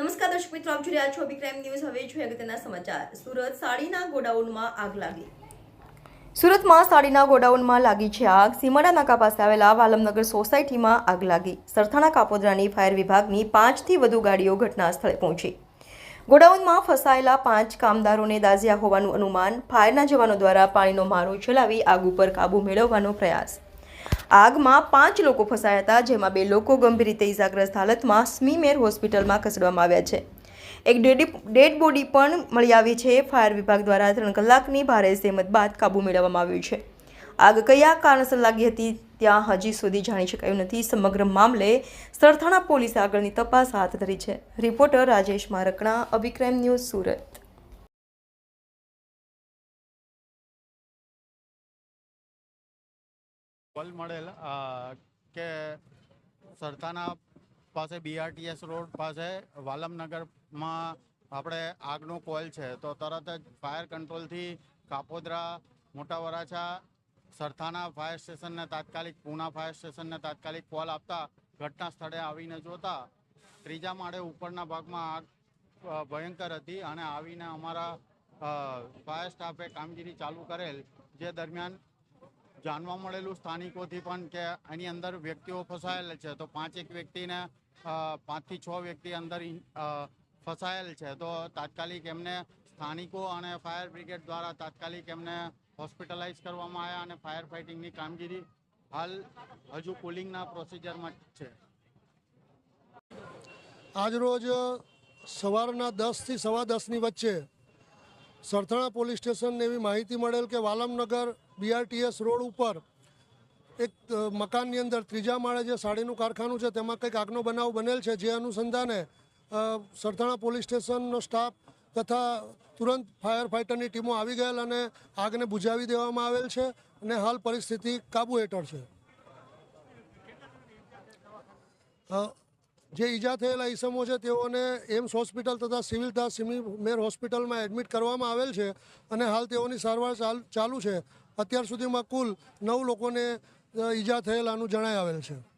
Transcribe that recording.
નમસ્કાર દર્શક મિત્રો, આપ જોઈ રહ્યા છો ક્રાઇમ ન્યૂઝ. હવે જોઈએ અગત્યના સમાચાર. સુરત સાડીના ગોડાઉનમાં આગ લાગી. સુરતમાં સાડીના ગોડાઉનમાં લાગી છે આગ. સીમાડા નાકા પાસે આવેલા વાલમનગર સોસાયટીમાં આગ લાગી. સરથાણા કાપોદ્રાની ફાયર વિભાગની પાંચથી વધુ ગાડીઓ ઘટના સ્થળે પહોંચી. ગોડાઉનમાં ફસાયેલા પાંચ કામદારોને દાઝ્યા હોવાનું અનુમાન. ફાયરના જવાનો દ્વારા પાણીનો મારો ચલાવી આગ ઉપર કાબૂ મેળવવાનો પ્રયાસ. આગમાં પાંચ લોકો ફસાયા હતા, જેમાં બે લોકો ગંભીર રીતે ઇજાગ્રસ્ત હાલતમાં સ્મીમેર હોસ્પિટલમાં ખસેડવામાં આવ્યા છે. એક ડેડી- બોડી પણ મળી આવી છે. ફાયર વિભાગ દ્વારા ત્રણ કલાકની ભારે સહેમત બાદ કાબૂ મેળવવામાં આવ્યું છે. આગ કયા કારણસર લાગી હતી ત્યાં હજી સુધી જાણી શકાયું નથી. સમગ્ર મામલે સરથાણા પોલીસે આગળની તપાસ હાથ ધરી છે. રિપોર્ટર રાજેશ મારકણા અભિક્રાઇમ ન્યૂઝ સુરત. કોલ મળેલ કે સરથાના પાસે બીઆરટીએસ રોડ પાસે વાલમનગરમાં આપણે આગનો કોલ છે, તો તરત જ ફાયર કંટ્રોલથી કાપોદરા મોટા વરાછા સરથાના ફાયર સ્ટેશનને તાત્કાલિક, પૂના ફાયર સ્ટેશનને તાત્કાલિક કોલ આપતા ઘટના સ્થળે આવીને જોતા ત્રીજા માળે ઉપરના ભાગમાં આગ ભયંકર હતી અને આવીને અમારા ફાયર સ્ટાફે કામગીરી ચાલુ કરેલ, જે દરમિયાન જાણવા મળેલું સ્થાનિકોથી પણ કે એની અંદર વ્યક્તિઓ ફસાયેલ છે. તો પાંચ એક વ્યક્તિને પાંચથી છ વ્યક્તિ અંદર ફસાયેલ છે. તો તાત્કાલિક એમને સ્થાનિકો અને ફાયર બ્રિગેડ દ્વારા તાત્કાલિક એમને હોસ્પિટલાઇઝ કરવામાં આવ્યા અને ફાયર ફાઇટિંગની કામગીરી હાલ હજુ કુલિંગના પ્રોસિજરમાં છે. આજરોજ સવારના દસથી સવા દસની વચ્ચે સરથાણા પોલીસ સ્ટેશનને એવી માહિતી મળેલ કે વાલમનગર બીઆરટીએસ રોડ ઉપર એક મકાનની અંદર ત્રીજા માળે જે સાડીનું કારખાનું છે, તેમાં કંઈક આગનો બનાવ બનેલ છે, જે અનુસંધાને સરથાણા પોલીસ સ્ટેશનનો સ્ટાફ તથા તુરંત ફાયર ફાઇટરની ટીમો આવી ગયેલ અને આગને બુઝાવી દેવામાં આવેલ છે અને હાલ પરિસ્થિતિ કાબુ હેઠળ છે. જે ઈજા થયેલા ઈસમો છે, તેઓને એમ્સ હોસ્પિટલ તથા સિવિલ તથા સિમી હોસ્પિટલમાં એડમિટ કરવામાં આવેલ છે અને હાલ તેઓની સારવાર ચાલ- છે. અત્યાર સુધીમાં કુલ નવ લોકોને ઈજા થયેલાનું જણાય આવેલ છે.